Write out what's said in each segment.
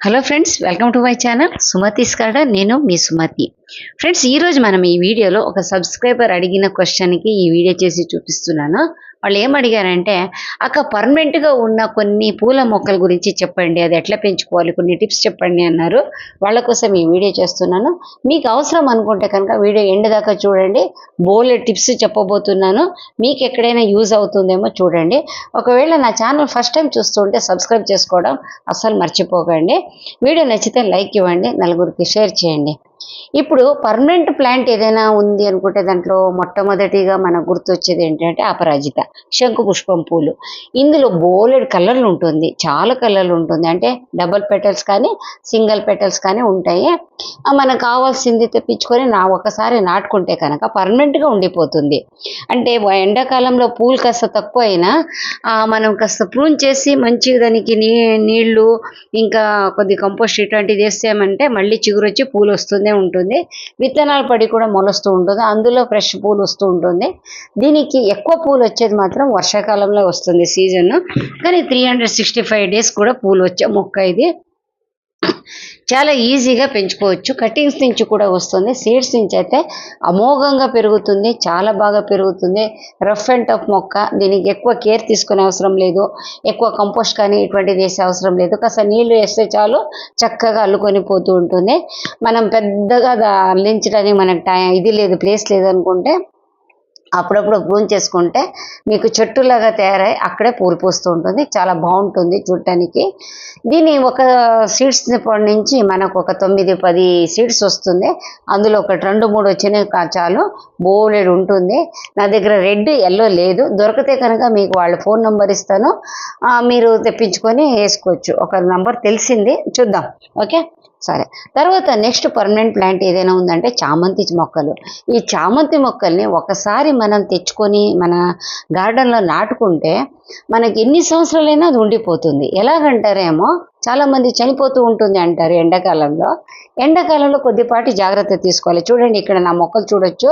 Hello friends welcome to my channel Sumathi స్కాడ నేను మీ Sumathi friends ఈరోజు మనం ఈ వీడియోలో ఒక సబ్స్క్రైబర్ అడిగిన క్వశ్చన్కి ఈ వీడియో చేసి చూపిస్తున్నాను. వాళ్ళు ఏం అడిగారంటే అక్క పర్మనెంట్గా ఉన్న కొన్ని పూల మొక్కల గురించి చెప్పండి. అది ఎట్లా పెంచుకోవాలి? కొన్ని టిప్స్ చెప్పండి అన్నారు. వాళ్ళ కోసం ఈ వీడియో చేస్తున్నాను. మీకు అవసరం అనుకుంటే కనుక వీడియో ఎండ్ దాకా చూడండి. బోలెడ్ టిప్స్ చెప్పబోతున్నాను. మీకు ఎక్కడైనా యూజ్ అవుతుందేమో చూడండి. ఒకవేళ నా ఛానల్ ఫస్ట్ టైం చూస్తుంటే సబ్స్క్రైబ్ చేసుకోవడం అస్సలు మర్చిపోకండి. వీడియో నచ్చితే లైక్ ఇవ్వండి. నలుగురికి షేర్ చేయండి. ఇప్పుడు పర్మనెంట్ ప్లాంట్ ఏదైనా ఉంది అనుకుంటే దాంట్లో మొట్టమొదటిగా మనకు గుర్తొచ్చేది ఏంటంటే అపరాజిత శంకు పుష్పం పూలు. ఇందులో బోలెడ్ కలర్లు ఉంటుంది చాలా కలర్లు ఉంటుంది. అంటే డబల్ పెటల్స్ కానీ సింగిల్ పెటల్స్ కానీ ఉంటాయి. మనకు కావాల్సింది తెప్పించుకొని నా ఒకసారి నాటుకుంటే కనుక పర్మనెంట్గా ఉండిపోతుంది. అంటే ఎండాకాలంలో పూలు కాస్త తక్కువ అయినా మనం కాస్త ప్రూన్ చేసి మంచిగా దానికి నీ నీళ్ళు ఇంకా కొద్ది కంపోస్ట్ ఇటువంటిది వేసామంటే మళ్ళీ చిగురు వచ్చి పూలు వస్తుంది ఉంటుంది. విత్తనాలు పడి కూడా మొలుస్తూ ఉంటుంది. అందులో ఫ్రెష్ పూలు వస్తూ ఉంటుంది. దీనికి ఎక్కువ పూలు వచ్చేది మాత్రం వర్షాకాలంలో వస్తుంది సీజన్. కానీ three hundred sixty five days కూడా పూలు వచ్చే మొక్క ఇది. చాలా ఈజీగా పెంచుకోవచ్చు. కటింగ్స్ నుంచి కూడా వస్తుంది. సీడ్స్ నుంచి అయితే అమోఘంగా పెరుగుతుంది. చాలా బాగా పెరుగుతుంది. రఫ్ అండ్ టఫ్ మొక్క. దీనికి ఎక్కువ కేర్ తీసుకునే అవసరం లేదు. ఎక్కువ కంపోస్ట్ కానీ ఇటువంటిది వేసే అవసరం లేదు. కాస్త నీళ్ళు వేస్తే చాలు చక్కగా అల్లుకొని పోతూ ఉంటుంది. మనం పెద్దగా అల్లించడానికి మనకు టైం ఇది లేదు ప్లేస్ లేదు అనుకుంటే అప్పుడప్పుడు ప్రూన్ చేసుకుంటే మీకు చెట్టులాగా తయారై అక్కడే పూలు పూస్తూ ఉంటుంది. చాలా బాగుంటుంది చూడటానికి దీని ఒక సీడ్స్ నుంచి మనకు ఒక తొమ్మిది పది సీడ్స్ వస్తుంది. అందులో ఒక రెండు మూడు వచ్చినాయి కా- చాలు బోలెడు ఉంటుంది. నా దగ్గర రెడ్ ఎల్లో లేదు. దొరికితే కనుక మీకు వాళ్ళ ఫోన్ నెంబర్ ఇస్తాను. మీరు తెప్పించుకొని వేసుకోవచ్చు. ఒక నంబర్ తెలిసింది. చూద్దాం. ఓకే? సరే. తర్వాత నెక్స్ట్ పర్మనెంట్ ప్లాంట్ ఏదైనా ఉందంటే చామంతి మొక్కలు. ఈ చామంతి మొక్కల్ని ఒకసారి మనం తెచ్చుకొని మన గార్డెన్లో నాటుకుంటే మనకి ఎన్ని సంవత్సరాలైనా అది ఉండిపోతుంది. ఎలాగంటారేమో? చాలామంది చనిపోతూ ఉంటుంది అంటారు ఎండాకాలంలో. ఎండాకాలంలో కొద్దిపాటి జాగ్రత్త తీసుకోవాలి. చూడండి ఇక్కడ నా మొక్కలు చూడొచ్చు.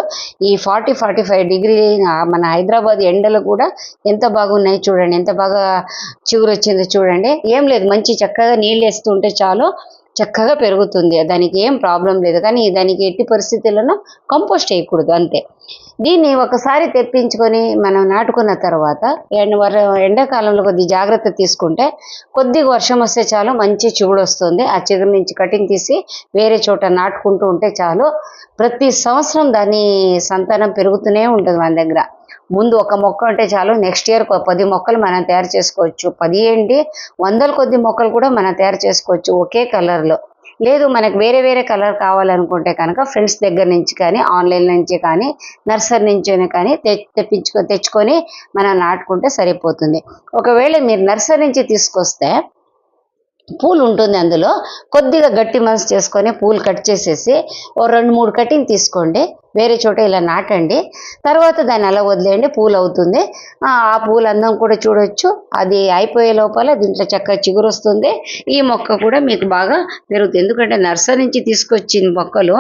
ఈ ఫార్టీ ఫార్టీ ఫైవ్ డిగ్రీ మన హైదరాబాద్ ఎండలు కూడా ఎంత బాగున్నాయి చూడండి. ఎంత బాగా చిగురు వచ్చిందో చూడండి. ఏం లేదు మంచి చక్కగా నీళ్ళు వేస్తుంటే చాలు. చక్కగా పెరుగుతుంది. దానికి ఏం ప్రాబ్లం లేదు. కానీ దానికి ఎట్టి పరిస్థితుల్లోనూ కంపోస్ట్ వేయకూడదు. అంతే. దీన్ని ఒకసారి తెప్పించుకొని మనం నాటుకున్న తర్వాత ఎండ వర ఎండాకాలంలో కొద్ది జాగ్రత్త తీసుకుంటే కొద్దిగా వర్షం వస్తే చాలు మంచి చిగుడు వస్తుంది. ఆ చిగురు నుంచి కటింగ్ తీసి వేరే చోట నాటుకుంటూ ఉంటే చాలు ప్రతి సంవత్సరం దాని సంతానం పెరుగుతూనే ఉంటుంది మన దగ్గర. ముందు ఒక మొక్క అంటే చాలు నెక్స్ట్ ఇయర్ పది మొక్కలు మనం తయారు చేసుకోవచ్చు. పది ఏంటి? వందల కొద్ది మొక్కలు కూడా మనం తయారు చేసుకోవచ్చు ఒకే కలర్లో లేదు మనకు వేరే వేరే కలర్ కావాలనుకుంటే కనుక ఫ్రెండ్స్ దగ్గర నుంచి కానీ ఆన్లైన్ నుంచి కానీ నర్సరీ నుంచి కానీ తెప్పించుకొని తెచ్చుకొని మనం నాటుకుంటే సరిపోతుంది. ఒకవేళ మీరు నర్సరీ నుంచి తీసుకొస్తే పూలు ఉంటుంది అందులో. కొద్దిగా గట్టి మనసు చేసుకొని పూలు కట్ చేసేసి ఓ రెండు మూడు కటింగ్ తీసుకోండి. వేరే చోట ఇలా నాటండి. తర్వాత దాన్ని అలా వదిలేయండి. పూలు అవుతుంది. ఆ పూల అందం కూడా చూడొచ్చు. అది అయిపోయే లోపల దీంట్లో చక్కగా చిగురు వస్తుంది. ఈ మొక్క కూడా మీకు బాగా పెరుగుతుంది. ఎందుకంటే నర్సరీ నుంచి తీసుకొచ్చిన మొక్కలు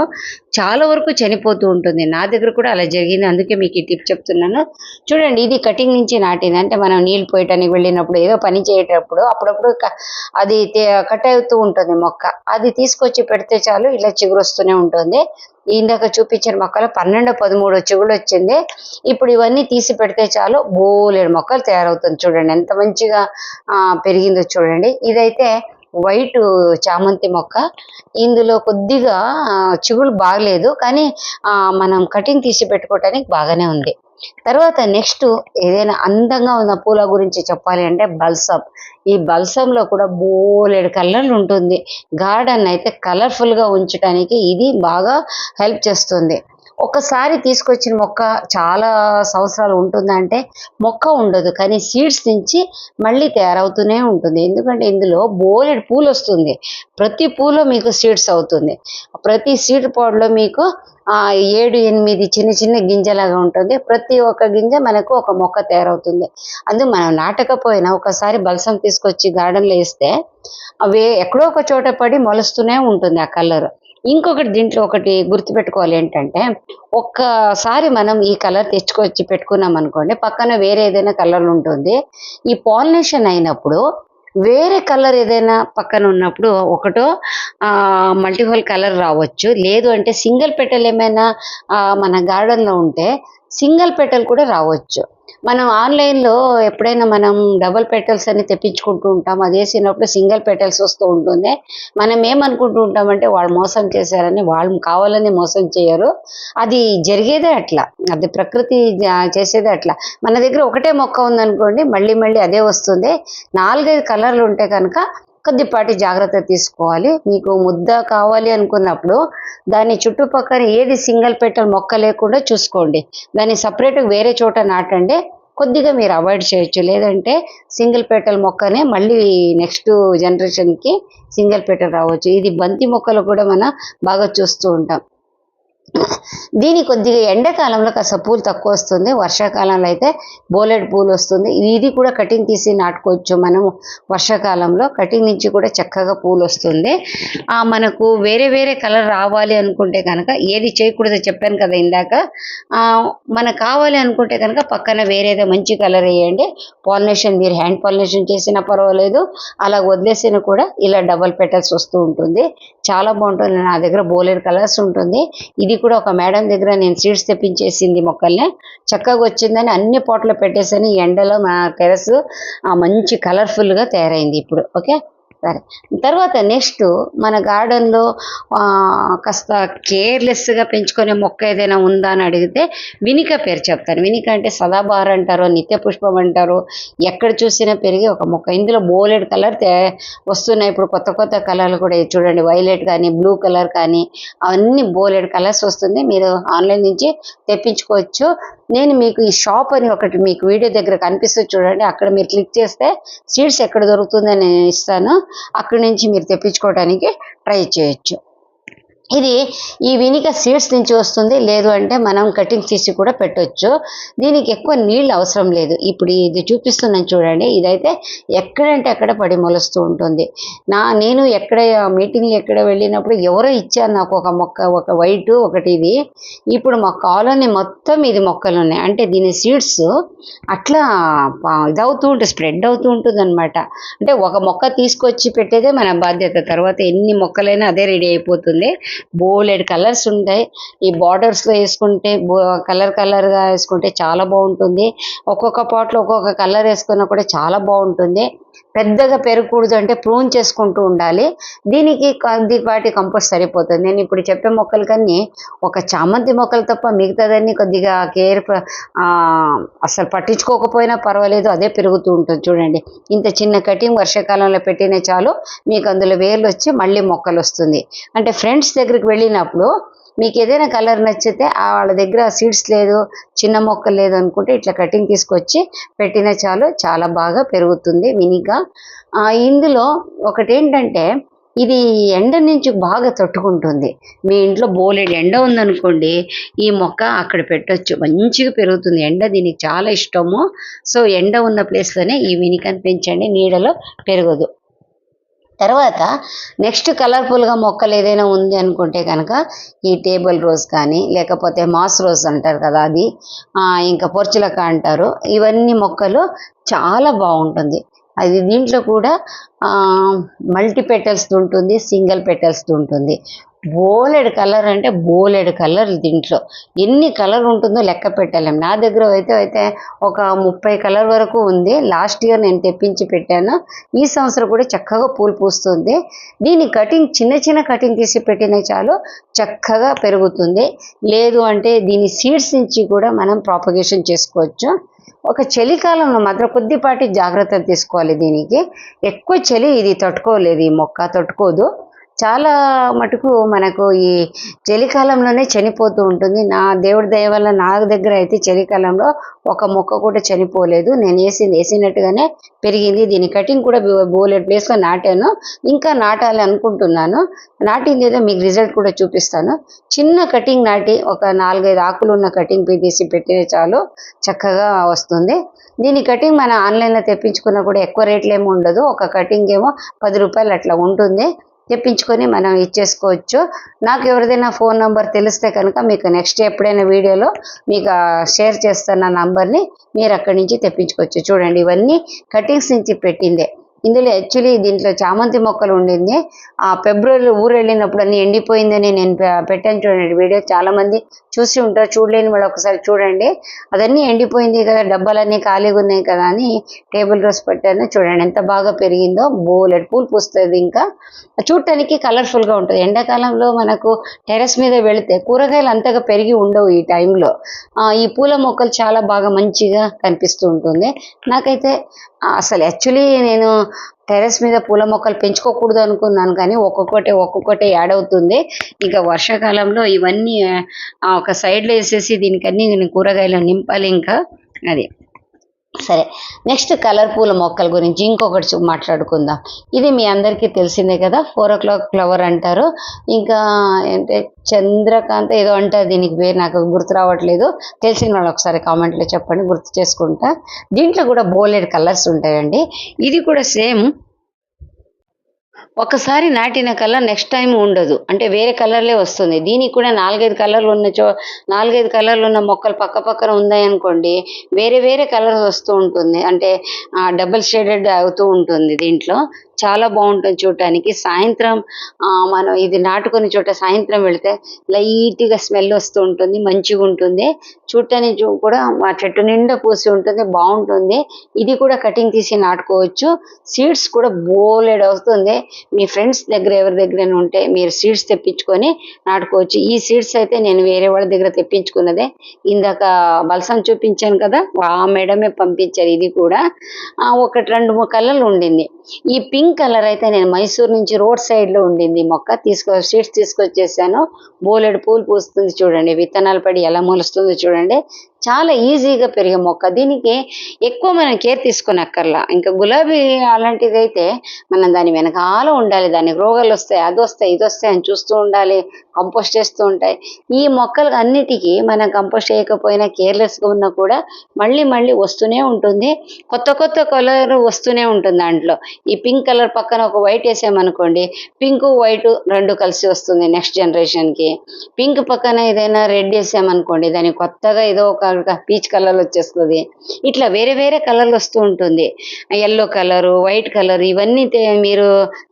చాలా వరకు చనిపోతూ ఉంటుంది. నా దగ్గర కూడా అలా జరిగింది. అందుకే మీకు ఈ టిప్ చెప్తున్నాను. చూడండి ఇది కటింగ్ నుంచి నాటింది. అంటే మనం నీళ్ళు పోయటానికి వెళ్ళినప్పుడు ఏదో పని చేయటప్పుడు అప్పుడప్పుడు అది కట్ అవుతూ ఉంటుంది మొక్క. అది తీసుకొచ్చి పెడితే చాలు ఇలా చిగురు వస్తూనే ఉంటుంది. ఇందాక చూపించిన మొక్కలు పన్నెండు పదమూడు చిగుళ్ళు వచ్చింది. ఇప్పుడు ఇవన్నీ తీసి పెడితే చాలు బోలేడు మొక్కలు తయారవుతుంది. చూడండి ఎంత మంచిగా పెరిగిందో చూడండి. ఇదైతే వైట్ చామంతి మొక్క. ఇందులో కొద్దిగా చిగుళ్ళు బాగలేదు. కానీ మనం కటింగ్ తీసి పెట్టుకోవటానికి బాగానే ఉంది. తర్వాత నెక్స్ట్ ఏదైనా అందంగా ఉన్న పూల గురించి చెప్పాలి అంటే బల్సమ్ ఈ బల్సంలో కూడా బోలెడు కలర్లు ఉంటుంది. గార్డెన్ అయితే కలర్ఫుల్గా ఉంచడానికి ఇది బాగా హెల్ప్ చేస్తుంది. ఒకసారి తీసుకొచ్చిన మొక్క చాలా సంవత్సరాలు ఉంటుందంటే మొక్క ఉండదు. కానీ సీడ్స్ నుంచి మళ్ళీ తయారవుతూనే ఉంటుంది. ఎందుకంటే ఇందులో బోలెడు పూలు వస్తుంది. ప్రతి పూలో మీకు సీడ్స్ అవుతుంది. ప్రతి సీడ్ పాడ్లో మీకు ఏడు ఎనిమిది చిన్న చిన్న గింజలాగా ఉంటుంది. ప్రతి ఒక్క గింజ మనకు ఒక మొక్క తయారవుతుంది. అందు మనం నాటకపోయినా ఒకసారి బలసం తీసుకొచ్చి గార్డెన్లో వేస్తే అవి ఎక్కడో ఒక చోట పడి మొలుస్తూనే ఉంటుంది ఆ కలర్ ఇంకొకటి దీంట్లో ఒకటి గుర్తుపెట్టుకోవాలి ఏంటంటే ఒక్కసారి మనం ఈ కలర్ తెచ్చుకొచ్చి పెట్టుకున్నాం అనుకోండి పక్కన వేరే ఏదైనా కలర్ ఉంటుంది. ఈ పాలినేషన్ అయినప్పుడు వేరే కలర్ ఏదైనా పక్కన ఉన్నప్పుడు ఒకటో మల్టిపుల్ కలర్ రావచ్చు. లేదు అంటే సింగిల్ పెటల్ ఏమైనా మన గార్డెన్లో ఉంటే సింగిల్ పెటల్ కూడా రావచ్చు. మనం ఆన్లైన్లో ఎప్పుడైనా మనం డబుల్ పెటల్స్ అని తెప్పించుకుంటూ ఉంటాం. అది వేసినప్పుడు సింగిల్ పెటల్స్ వస్తూ ఉంటుంది. మనం ఏమనుకుంటూ ఉంటామంటే వాళ్ళు మోసం చేశారని వాళ్ళు కావాలని మోసం చేయరు. అది జరిగేదే అట్లా. అది ప్రకృతి చేసేదే అట్లా. మన దగ్గర ఒకటే మొక్క ఉందనుకోండి మళ్ళీ మళ్ళీ అదే వస్తుంది. నాలుగైదు కలర్లు ఉంటే కనుక కొద్దిపాటి జాగ్రత్త తీసుకోవాలి. మీకు ముద్ద కావాలి అనుకున్నప్పుడు దాని చుట్టుపక్కల ఏది సింగిల్ పెట్టెల్ మొక్క లేకుండా చూసుకోండి. దాన్ని సపరేట్గా వేరే చోట నాటండి. కొద్దిగా మీరు అవాయిడ్ చేయొచ్చు. లేదంటే సింగిల్ పెటల్ మొక్కనే మళ్ళీ నెక్స్ట్ జనరేషన్కి సింగిల్ పెటల్ రావచ్చు. ఇది బంతి మొక్కలు కూడా మనం బాగా చూస్తూ ఉంటాం. దీని కొద్దిగా ఎండాకాలంలో కాస్త పూలు తక్కువ వస్తుంది. వర్షాకాలంలో అయితే బోలెడ్ పూలు వస్తుంది. ఇది కూడా కటింగ్ తీసి నాటుకోవచ్చు మనము. వర్షాకాలంలో కటింగ్ నుంచి కూడా చక్కగా పూలు వస్తుంది. ఆ మనకు వేరే వేరే కలర్ రావాలి అనుకుంటే కనుక ఏది చేయకూడదో చెప్పాను కదా ఇందాక. మనకు కావాలి అనుకుంటే కనుక పక్కన వేరేదో మంచి కలర్ వేయండి. పాలినేషన్ మీరు హ్యాండ్ పాలినేషన్ చేసినా పర్వాలేదు. అలా వదిలేసినా కూడా ఇలా డబల్ పెటల్స్ వస్తూ ఉంటుంది. చాలా బాగుంటుంది. నా దగ్గర బోలెడ్ కలర్స్ ఉంటుంది. ఇది కూడా ఒక మేడం దగ్గర నేను సీడ్స్ తెప్పించేసింది మొక్కల్ని. చక్కగా వచ్చిందని అన్ని పోట్లో పెట్టేసాను ఎండలో మా టెరస్ మంచి కలర్ఫుల్గా తయారైంది ఇప్పుడు. ఓకే? సరే. తర్వాత నెక్స్ట్ మన గార్డెన్లో కాస్త కేర్లెస్గా పెంచుకునే మొక్క ఏదైనా ఉందా అని అడిగితే వినిక పేరు చెప్తాను. వినిక అంటే సదాబార్ అంటారు నిత్య పుష్పం అంటారు. ఎక్కడ చూసినా పెరిగే ఒక మొక్క. ఇందులో బోలెడ్ కలర్ వస్తున్నాయి. ఇప్పుడు కొత్త కొత్త కలర్లు కూడా చూడండి. వైలెట్ కానీ బ్లూ కలర్ కానీ అవన్నీ బోలెడ్ కలర్స్ వస్తుంది. మీరు ఆన్లైన్ నుంచి తెప్పించుకోవచ్చు. నేను మీకు ఈ షాప్ అని ఒకటి మీకు వీడియో దగ్గర కనిపిస్తుంది చూడండి. అక్కడ మీరు క్లిక్ చేస్తే సీడ్స్ ఎక్కడ దొరుకుతుందని నేను ఇస్తాను. అక్కడి నుంచి మీరు తెప్పించుకోవడానికి ట్రై చేయొచ్చు. ఇది ఈ వినిక సీడ్స్ నుంచి వస్తుంది. లేదు అంటే మనం కటింగ్ తీసి కూడా పెట్టొచ్చు. దీనికి ఎక్కువ నీళ్ళు అవసరం లేదు. ఇప్పుడు ఇది చూపిస్తున్నాను చూడండి. ఇదైతే ఎక్కడంటే అక్కడ పడి మొలుస్తూ ఉంటుంది. నా నేను ఎక్కడ మీటింగ్లు ఎక్కడ వెళ్ళినప్పుడు ఎవరో ఇచ్చారు నాకు ఒక మొక్క ఒక వైట్ ఒకటి ఇది. ఇప్పుడు మా కాలనీ మొత్తం ఇది మొక్కలు ఉన్నాయి. అంటే దీని సీడ్స్ అట్లా ఇదవుతూ ఉంటుంది స్ప్రెడ్ అవుతూ ఉంటుంది అనమాట అంటే ఒక మొక్క తీసుకొచ్చి పెట్టేదే మన బాధ్యత. తర్వాత ఎన్ని మొక్కలైనా అదే రెడీ అయిపోతుంది. బోలెడ్ కలర్స్ ఉంటాయి. ఈ బార్డర్స్లో వేసుకుంటే కలర్ కలర్గా వేసుకుంటే చాలా బాగుంటుంది. ఒక్కొక్క పాట్లో ఒక్కొక్క కలర్ వేసుకున్నా కూడా చాలా బాగుంటుంది. పెద్దగా పెరగకూడదు అంటే ప్రూన్ చేసుకుంటూ ఉండాలి. దీనికి కొద్దిపాటి కంపోస్ట్ సరిపోతుంది. నేను ఇప్పుడు చెప్పే మొక్కలు కన్నీ ఒక చామంతి మొక్కలు తప్ప మిగతాదన్నీ కొద్దిగా కేర్ అసలు పట్టించుకోకపోయినా పర్వాలేదు అదే పెరుగుతూ ఉంటుంది. చూడండి ఇంత చిన్న కటింగ్ వర్షాకాలంలో పెట్టినా చాలు మీకు అందులో వేర్లు వచ్చి మళ్ళీ మొక్కలు వస్తుంది. అంటే ఫ్రెండ్స్ దగ్గరికి వెళ్ళినప్పుడు మీకు ఏదైనా కలర్ నచ్చితే ఆ వాళ్ళ దగ్గర సీడ్స్ లేదు చిన్న మొక్క లేదు అనుకుంటే ఇట్లా కటింగ్ తీసుకొచ్చి పెట్టిన చాలు చాలా బాగా పెరుగుతుంది మినిగా. ఇందులో ఒకటేంటంటే ఇది ఎండ నుంచి బాగా తట్టుకుంటుంది. మీ ఇంట్లో బోలెడు ఎండ ఉందనుకోండి ఈ మొక్క అక్కడ పెట్టొచ్చు. మంచిగా పెరుగుతుంది. ఎండ దీనికి చాలా ఇష్టము. సో ఎండ ఉన్న ప్లేస్లోనే ఈ వినికని పెంచండి. నీడలో పెరగదు. తర్వాత నెక్స్ట్ కలర్ఫుల్గా మొక్కలు ఏదైనా ఉంది అనుకుంటే కనుక ఈ టేబుల్ రోజ్ కానీ లేకపోతే మాస్ రోజ్ అంటారు కదా అది ఇంకా పొర్చులక అంటారు ఇవన్నీ మొక్కలు చాలా బాగుంటుంది. అది దీంట్లో కూడా మల్టీ పెటల్స్ ఉంటుంది సింగిల్ పెటల్స్ ఉంటుంది. బోలెడు కలర్ అంటే బోలెడు కలర్ దీంట్లో. ఎన్ని కలర్ ఉంటుందో లెక్క పెట్టలేము నా దగ్గర అయితే అయితే ఒక ముప్పై కలర్ వరకు ఉంది. లాస్ట్ ఇయర్ నేను తెప్పించి పెట్టాను. ఈ సంవత్సరం కూడా చక్కగా పూలు పూస్తుంది. దీని కటింగ్ చిన్న చిన్న కటింగ్ తీసి పెట్టినా చాలు చక్కగా పెరుగుతుంది. లేదు అంటే దీని సీడ్స్ నుంచి కూడా మనం ప్రాపగేషన్ చేసుకోవచ్చు. ఒక చలికాలంలో మాత్రం కొద్దిపాటి జాగ్రత్తలు తీసుకోవాలి దీనికి. ఎక్కువ చలి ఇది తట్టుకోలేదు ఈ మొక్క తట్టుకోదు. చాలా మటుకు మనకు ఈ చలికాలంలోనే చనిపోతూ ఉంటుంది. నా దేవుడి దయ వల్ల నా దగ్గర అయితే చలికాలంలో ఒక మొక్క కూడా చనిపోలేదు. నేను వేసి వేసినట్టుగానే పెరిగింది. దీని కటింగ్ కూడా బోలెడ్ ప్లేస్లో నాటాను. ఇంకా నాటాలి అనుకుంటున్నాను. నాటింది ఏదో మీకు రిజల్ట్ కూడా చూపిస్తాను. చిన్న కటింగ్ నాటి ఒక నాలుగైదు ఆకులు ఉన్న కటింగ్ తీసి పెట్టిన చాలు చక్కగా వస్తుంది. దీని కటింగ్ మన ఆన్లైన్లో తెప్పించుకున్నా కూడా ఎక్కువ రేట్లు ఏమి ఉండదు. ఒక కటింగ్ ఏమో పది రూపాయలు అట్లా ఉంటుంది. తెప్పించుకొని మనం ఇచ్చేసుకోవచ్చు. నాకు ఎవరిదైనా ఫోన్ నెంబర్ తెలిస్తే కనుక మీకు నెక్స్ట్ ఎప్పుడైనా వీడియోలో మీకు షేర్ చేస్తున్న నంబర్ని మీరు అక్కడి నుంచి తెప్పించుకోవచ్చు. చూడండి ఇవన్నీ కటింగ్స్ నుంచి పెట్టిందే. ఇందులో యాక్చువల్లీ దీంట్లో చామంతి మొక్కలు ఉండింది. ఆ ఫిబ్రవరి ఊరు వెళ్ళినప్పుడు అన్ని ఎండిపోయిందని నేను పెట్టాను చూడండి వీడియో. చాలా మంది చూసి ఉంటారు చూడలేని వాళ్ళు ఒకసారి చూడండి. అదన్నీ ఎండిపోయింది కదా డబ్బాలన్నీ ఖాళీగా ఉన్నాయి కదా అని టేబుల్ రోస్ పెట్టాను చూడండి. ఎంత బాగా పెరిగిందో బోలెడ్ పూలు పూస్తుంది ఇంకా. చూడటానికి కలర్ఫుల్గా ఉంటుంది. ఎండాకాలంలో మనకు టెర్రస్ మీద వెళితే కూరగాయలు అంతగా పెరిగి ఉండవు ఈ టైంలో. ఈ పూల మొక్కలు చాలా బాగా మంచిగా కనిపిస్తూ ఉంటుంది. నాకైతే అసలు యాక్చువల్లీ నేను టెర్రస్ మీద పూల మొక్కలు పెంచుకోకూడదు అనుకున్నాను కానీ ఒక్కొక్కటి ఒక్కొక్కటి యాడ్ అవుతుంది. ఇంకా వర్షాకాలంలో ఇవన్నీ ఒక సైడ్లో వేసేసి దీనికన్నీ నేను కూరగాయలు నింపాలి ఇంకా. అది. సరే నెక్స్ట్ కలర్ పూల మొక్కల గురించి ఇంకొకటి చూ- మాట్లాడుకుందాం. ఇది మీ అందరికీ తెలిసిందే కదా ఫోర్ ఓ క్లాక్ ఫ్లవర్ అంటారు. ఇంకా ఏంటంటే చంద్రకాంత ఏదో అంటారు దీనికి పేరు నాకు గుర్తు రావట్లేదు. తెలిసిన వాళ్ళు ఒకసారి కామెంట్లో చెప్పండి గుర్తు చేసుకుంటా. దీంట్లో కూడా బోలెడ్ కలర్స్ ఉంటాయండి. ఇది కూడా సేమ్ ఒకసారి నాటిన కలర్ నెక్స్ట్ టైం ఉండదు. అంటే వేరే కలర్లే వస్తుంది. దీనికి కూడా నాలుగైదు కలర్లు ఉన్న చో నాలుగైదు కలర్లు ఉన్న మొక్కలు పక్క పక్కన ఉన్నాయి అనుకోండి వేరే వేరే కలర్స్ వస్తూ ఉంటుంది. అంటే డబుల్ షేడెడ్ అవుతూ ఉంటుంది దీంట్లో. చాలా బాగుంటుంది చూడటానికి సాయంత్రం మనం ఇది నాటుకునే చోట సాయంత్రం వెళితే లైట్గా స్మెల్ వస్తూ ఉంటుంది మంచిగా ఉంటుంది. చూడటానికి కూడా మా చెట్టు నిండా పూసి ఉంటుంది బాగుంటుంది. ఇది కూడా కటింగ్ తీసి నాటుకోవచ్చు. సీడ్స్ కూడా బోలెడ్ అవుతుంది మీ ఫ్రెండ్స్ దగ్గర ఎవరి దగ్గర ఉంటే మీరు సీడ్స్ తెప్పించుకొని నాటుకోవచ్చు. ఈ సీడ్స్ అయితే నేను వేరే వాళ్ళ దగ్గర తెప్పించుకున్నదే. ఇందాక బలసం చూపించాను కదా ఆ మేడమే పంపించారు ఇది కూడా. ఒకటి రెండు మూడు ఉండింది. ఈ పింక్ కలర్ అయితే నేను మైసూర్ నుంచి రోడ్ సైడ్లో ఉండింది మొక్క. తీసుకో సీడ్స్ తీసుకొచ్చేసాను. బోలెడు పూలు పూస్తుంది చూడండి. విత్తనాలు పడి ఎలా మొలుస్తుందో చూడండి. చాలా ఈజీగా పెరిగే మొక్క. దీనికి ఎక్కువ మనం కేర్ తీసుకునక్కర్లా. ఇంకా గులాబీ అలాంటిది అయితే మనం దాని వెనకాల ఉండాలి. దానికి రోగాలు వస్తాయి అది వస్తాయి ఇది వస్తాయి అని చూస్తూ ఉండాలి. కంపోస్ట్ చేస్తూ ఉంటాయి. ఈ మొక్కలు అన్నిటికీ మనం కంపోస్ట్ చేయకపోయినా కేర్లెస్గా ఉన్నా కూడా మళ్ళీ మళ్ళీ వస్తూనే ఉంటుంది. కొత్త కొత్త కలర్ వస్తూనే ఉంటుంది దాంట్లో. ఈ పింక్ కలర్ పక్కన ఒక వైట్ వేసామనుకోండి పింక్ వైట్ రెండు కలిసి వస్తుంది నెక్స్ట్ జనరేషన్కి. పింక్ పక్కన ఏదైనా రెడ్ వేసామనుకోండి దానికి కొత్తగా ఏదో ఒక పీచ్ కలర్ వచ్చేస్తుంది. ఇట్లా వేరే వేరే కలర్లు వస్తూ ఉంటుంది. ఎల్లో కలరు వైట్ కలర్ ఇవన్నీ మీరు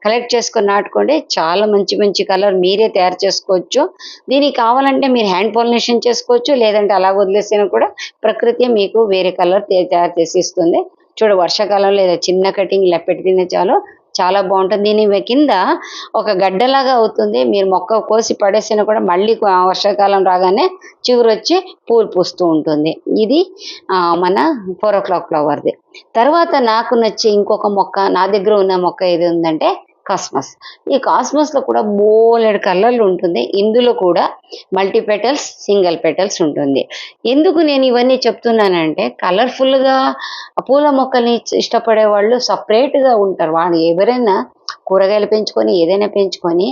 కలెక్ట్ చేసుకొని నాటుకోండి. చాలా మంచి మంచి కలర్ మీరే తయారు చేసుకోవచ్చు. దీనికి కావాలంటే మీరు హ్యాండ్ పాలినేషన్ చేసుకోవచ్చు. లేదంటే అలా వదిలేసినా కూడా ప్రకృతి మీకు వేరే కలర్ తయారు చేసి ఇస్తుంది. చూడ వర్షాకాలంలో లేదా చిన్న కటింగ్ ఇలా పెడితేనే చాలు. చాలా బాగుంటుంది. దీని కింద ఒక గడ్డలాగా అవుతుంది. మీరు మొక్క కోసి పడేసినా కూడా మళ్ళీ వర్షాకాలం రాగానే చిగురు వచ్చి పూలు పూస్తూ ఉంటుంది. ఇది మన ఫోర్ ఓ క్లాక్ ఫ్లవర్ది. తర్వాత నాకు నచ్చే ఇంకొక మొక్క నా దగ్గర ఉన్న మొక్క ఏది ఉందంటే కాస్మస్. ఈ కాస్మస్లో కూడా బోలెడు కలర్లు ఉంటుంది. ఇందులో కూడా మల్టీ పెటల్స్ సింగిల్ పెటల్స్ ఉంటుంది. ఎందుకు నేను ఇవన్నీ చెప్తున్నానంటే కలర్ఫుల్గా పూల మొక్కల్ని ఇష్టపడే వాళ్ళు సపరేట్గా ఉంటారు. వాళ్ళు ఎవరైనా కూరగాయలు పెంచుకొని ఏదైనా పెంచుకొని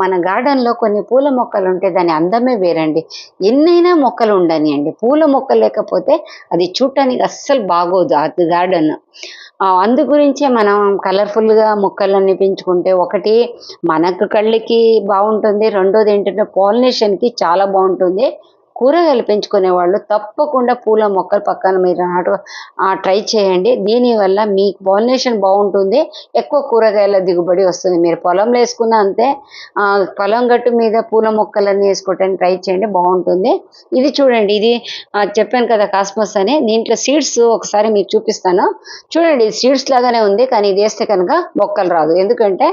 మన గార్డెన్లో కొన్ని పూల మొక్కలు ఉంటే దాని అందమే వేరండి. ఎన్నైనా మొక్కలు ఉండనియండి. పూల మొక్కలు లేకపోతే అది చూడటానికి అస్సలు బాగోదు అది గార్డెన్. అందు గురించే మనం కలర్ఫుల్గా మొక్కలన్నీ పెంచుకుంటే ఒకటి మనకు కళ్ళకి బాగుంటుంది రెండోది ఏంటంటే పాలినేషన్కి చాలా బాగుంటుంది. కూరగాయలు పెంచుకునే వాళ్ళు తప్పకుండా పూల మొక్కలు పక్కన మీరు నాటు ట్రై చేయండి. దీనివల్ల మీ పాలినేషన్ బాగుంటుంది. ఎక్కువ కూరగాయల దిగుబడి వస్తుంది. మీరు పొలంలో వేసుకున్న అంతే పొలం గట్టు మీద పూల మొక్కలన్నీ వేసుకోవటానికి ట్రై చేయండి. బాగుంటుంది. ఇది చూడండి ఇది చెప్పాను కదా కాస్మస్ అని. దీంట్లో సీడ్స్ ఒకసారి మీకు చూపిస్తాను. చూడండి సీడ్స్ లాగానే ఉంది కానీ ఇది వేస్తే కనుక మొక్కలు రాదు. ఎందుకంటే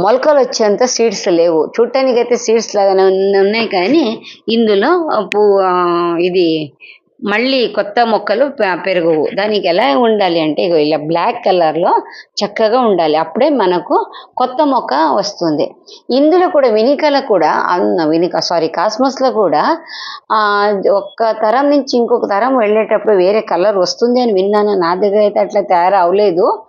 మొలకలు వచ్చేంత సీడ్స్ లేవు. చూడటానికి అయితే సీడ్స్ లాగానే ఉన్నాయి కానీ ఇందులో పూ ఇది మళ్ళీ కొత్త మొక్కలు పె- పెరగవు. దానికి ఎలా ఉండాలి అంటే ఇగో ఇలా బ్లాక్ కలర్లో చక్కగా ఉండాలి. అప్పుడే మనకు కొత్త మొక్క వస్తుంది. ఇందులో కూడా వినికల కూడా అన్న వినిక సారీ కాస్మస్లో కూడా ఒక్క తరం నుంచి ఇంకొక తరం వెళ్ళేటప్పుడు వేరే కలర్ వస్తుంది అని విన్నాను. నా దగ్గర అయితే అట్లా తయారు అవ్వలేదు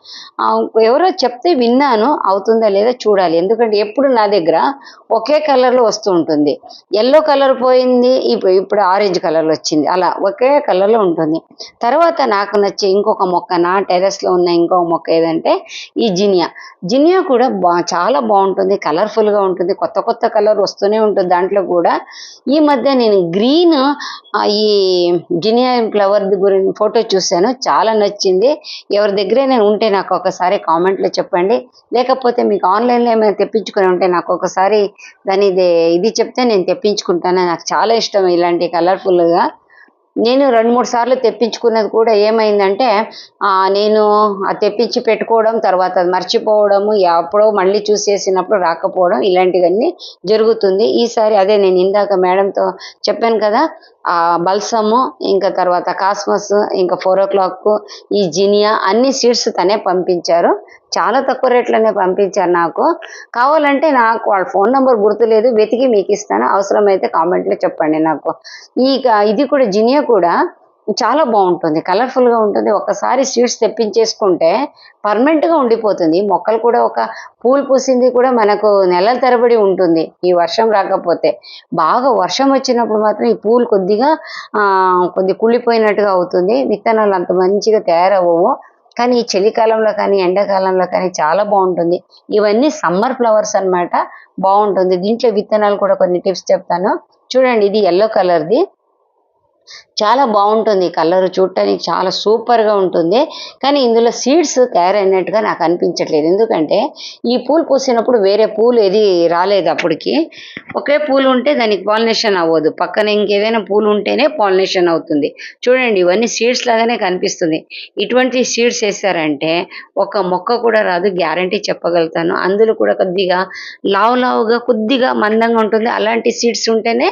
ఎవరో చెప్తే విన్నాను. అవుతుందా లేదా చూడాలి. ఎందుకంటే ఎప్పుడు నా దగ్గర ఒకే కలర్లో వస్తూ ఉంటుంది. ఎల్లో కలర్ పోయింది ఇప్పుడు ఇప్పుడు ఆరెంజ్ కలర్ వచ్చింది. అలా ఒక ఒకే కలర్లో ఉంటుంది. తర్వాత నాకు నచ్చే ఇంకొక మొక్క నా టెర్రస్లో ఉన్న ఇంకొక మొక్క ఏదంటే ఈ జినియా. జినియా కూడా బా చాలా బాగుంటుంది కలర్ఫుల్గా ఉంటుంది కొత్త కొత్త కలర్ వస్తూనే ఉంటుంది దాంట్లో కూడా. ఈ మధ్య నేను గ్రీన్ ఈ జినియా ఫ్లవర్ గురించి ఫోటో చూశాను చాలా నచ్చింది. ఎవరి దగ్గరైనా ఉంటే నాకు ఒకసారి కామెంట్లో చెప్పండి. లేకపోతే మీకు ఆన్లైన్లో ఏమైనా తెప్పించుకొని ఉంటే నాకు ఒకసారి దాని ఇది చెప్తే నేను తెప్పించుకుంటాను. నాకు చాలా ఇష్టం ఇలాంటి కలర్ఫుల్గా. నేను రెండు మూడు సార్లు తెప్పించుకున్నది కూడా ఏమైందంటే నేను అది తెప్పించి పెట్టుకోవడం తర్వాత అది మర్చిపోవడము ఎప్పుడో మళ్ళీ చూసేసినప్పుడు రాకపోవడం ఇలాంటివన్నీ జరుగుతుంది. ఈసారి అదే నేను ఇందాక మేడంతో చెప్పాను కదా ఆ బల్సము ఇంకా తర్వాత కాస్మస్ ఇంకా ఫోర్ ఓ క్లాక్ ఈ జినియా అన్ని సీడ్స్ తనే పంపించారు. చాలా తక్కువ రేట్లోనే పంపించారు నాకు. కావాలంటే నాకు వాళ్ళ ఫోన్ నెంబర్ గుర్తులేదు వెతికి మీకు ఇస్తాను. అవసరమైతే కామెంట్లో చెప్పండి నాకు. ఈ ఇది కూడా జినియా కూడా చాలా బాగుంటుంది. కలర్ఫుల్గా ఉంటుంది. ఒకసారి సీడ్స్ తెప్పించేసుకుంటే పర్మనెంట్గా ఉండిపోతుంది. మొక్కలు కూడా ఒక పూలు పూసింది కూడా మనకు నెలల తరబడి ఉంటుంది. ఈ వర్షం రాకపోతే బాగా వర్షం వచ్చినప్పుడు మాత్రం ఈ పూలు కొద్దిగా కొద్ది కుళ్ళిపోయినట్టుగా అవుతుంది. విత్తనాలు అంత మంచిగా తయారవ్వవు. కానీ ఈ చలికాలంలో కానీ ఎండాకాలంలో కానీ చాలా బాగుంటుంది. ఇవన్నీ సమ్మర్ ఫ్లవర్స్ అన్నమాట. బాగుంటుంది. దీంట్లో విత్తనాలు కూడా కొన్ని టిప్స్ చెప్తాను. చూడండి ఇది ఎల్లో కలర్ది. చాలా బాగుంటుంది కలర్ చూడటానికి చాలా సూపర్గా ఉంటుంది. కానీ ఇందులో సీడ్స్ తయారైనట్టుగా నాకు అనిపించట్లేదు. ఎందుకంటే ఈ పూలు పూసినప్పుడు వేరే పూలు ఏది రాలేదు అప్పటికి. ఒకే పూలు ఉంటే దానికి పాలినేషన్ అవ్వదు. పక్కన ఇంకేదైనా పూలు ఉంటేనే పాలినేషన్ అవుతుంది. చూడండి ఇవన్నీ సీడ్స్ లాగానే కనిపిస్తుంది. ఇటువంటి సీడ్స్ వేసారంటే ఒక మొక్క కూడా రాదు గ్యారంటీ చెప్పగలుగుతాను. అందులో కూడా కొద్దిగా లావు లావుగా కొద్దిగా మందంగా ఉంటుంది. అలాంటి సీడ్స్ ఉంటేనే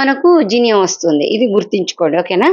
మనకు జీనియం వస్తుంది. ఇది గుర్తుంచుకోండి ఓకేనా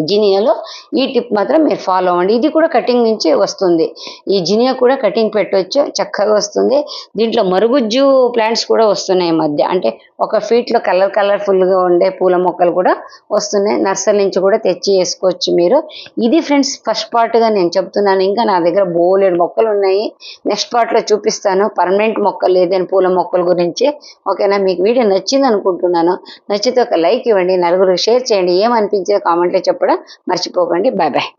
జినియాలో ఈ టిప్ మాత్రం మీరు ఫాలో అవ్వండి. ఇది కూడా కటింగ్ నుంచి వస్తుంది. ఈ జినియా కూడా కటింగ్ పెట్టవచ్చు చక్కగా వస్తుంది. దీంట్లో మరుగుజ్జు ప్లాంట్స్ కూడా వస్తున్నాయి ఈ మధ్య. అంటే ఒక ఫీట్లో కలర్ కలర్ఫుల్గా ఉండే పూల మొక్కలు కూడా వస్తున్నాయి. నర్సరీ నుంచి కూడా తెచ్చి వేసుకోవచ్చు మీరు. ఇది ఫ్రెండ్స్ ఫస్ట్ పార్ట్గా నేను చెప్తున్నాను. ఇంకా నా దగ్గర బోలెడు మొక్కలు ఉన్నాయి. నెక్స్ట్ పార్ట్లో చూపిస్తాను. పర్మనెంట్ మొక్కలు ఏదైనా పూల మొక్కల గురించి. ఓకేనా? మీకు వీడియో నచ్చింది అనుకుంటున్నాను. నచ్చితే ఒక లైక్ ఇవ్వండి. నలుగురికి షేర్ చేయండి. ఏమనిపించే కామెంట్లో చెప్పండి. కూడా మర్చిపోకండి. Bye bye